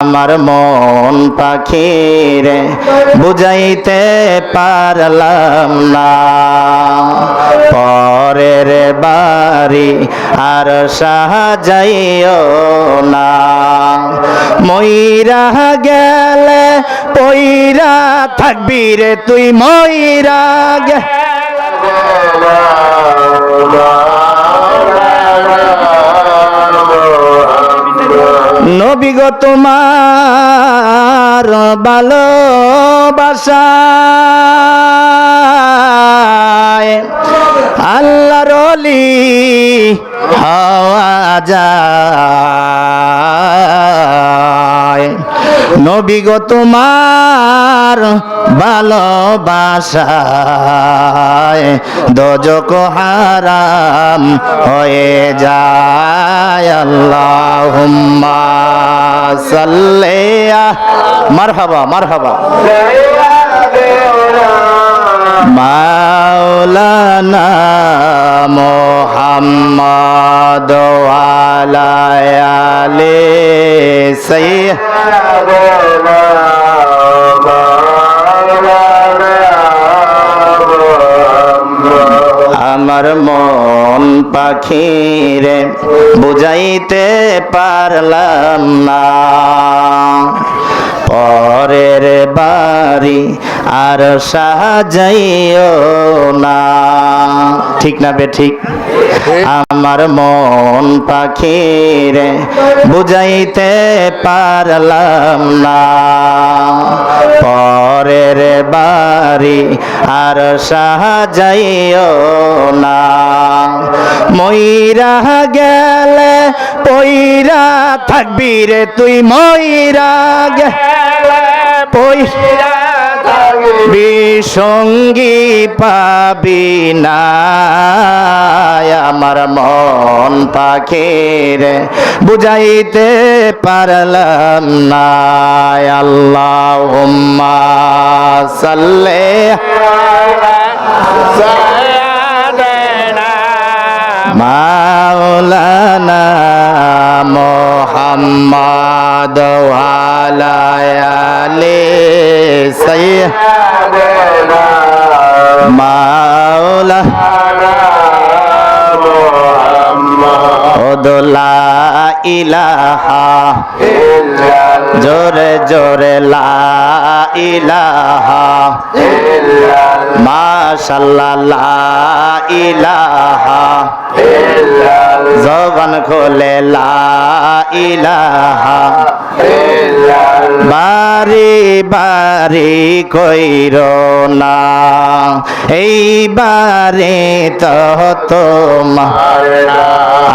আমার মন পাখিরে বুঝাইতে পারলাম না। পরের বাড়ি আর সাহাযাইও না। ময়রা গেলে পইরা থাকবি রে তুই ময়রা গে। তোমার ভালোবাসায়। আল্লাহ অলি হওয়া যায়। নবী গো তোমার ভালোবাসায় দজক হারাম হয়ে যায়। আল্লাহুম্মা। সাল্লিয়া মারহাবা মারহাবা। মাওলানা মোহাম্মদ ওয়ালা আলি সাইয়্যিদ পাখিরে বুঝাইতে পারলাম না। পরের বাড়ি আর সাহাযাইও না। ঠিক না বে, ঠিক? আমার মন পাখিরে বুঝাইতে পারলাম না। পরের বাড়ি আর সাহাযাইও না। ময়রা গেলে পইরা থাকবি রে তুই ময়রা পইরা বিসঙ্গী পাবি না। আমার মন পাখির বুঝাইতে পারলাম না। আল্লাহ সাল্লে। মাওলানা মাওলা ওদলা ইলাহা জোরে জোরে লা ইলাহা মাশাল্লাহ ইলাহা জবান খোলে ইলাহা বারি বারি কইর না। এইবারে তো তোমার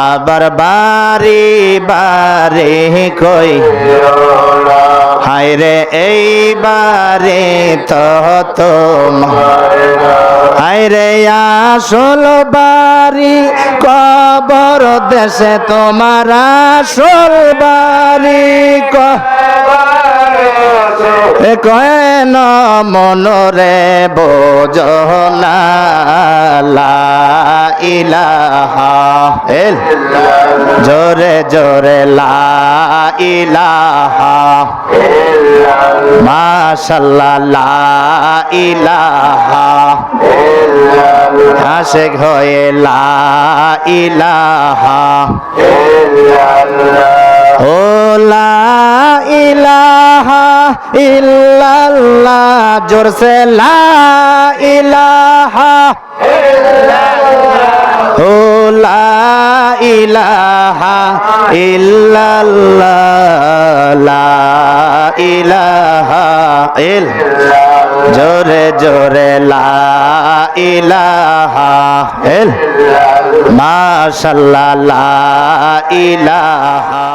আবার বারি বারে কই হায় রে এইবারে তোমার হায় রে আসল বাড়ি, কবর দেশে তোমার আসল বাড়ি, ক এ কেন মনরে বোঝনা ইলাহা জোরে জোরে লা ইলাহা মাশাল্লাহ লা ইলাহা আশেক হয়ে লা ইলাহা ও ইল্লাল্লাহ, জোরসে লা ইলাহা ও লা ইলাহা ইল্লাল্লাহ, লা ইলাহা ইল, জোরে জোরে লা ইলাহা ইল, মাশাল্লাহ, লা ইলাহা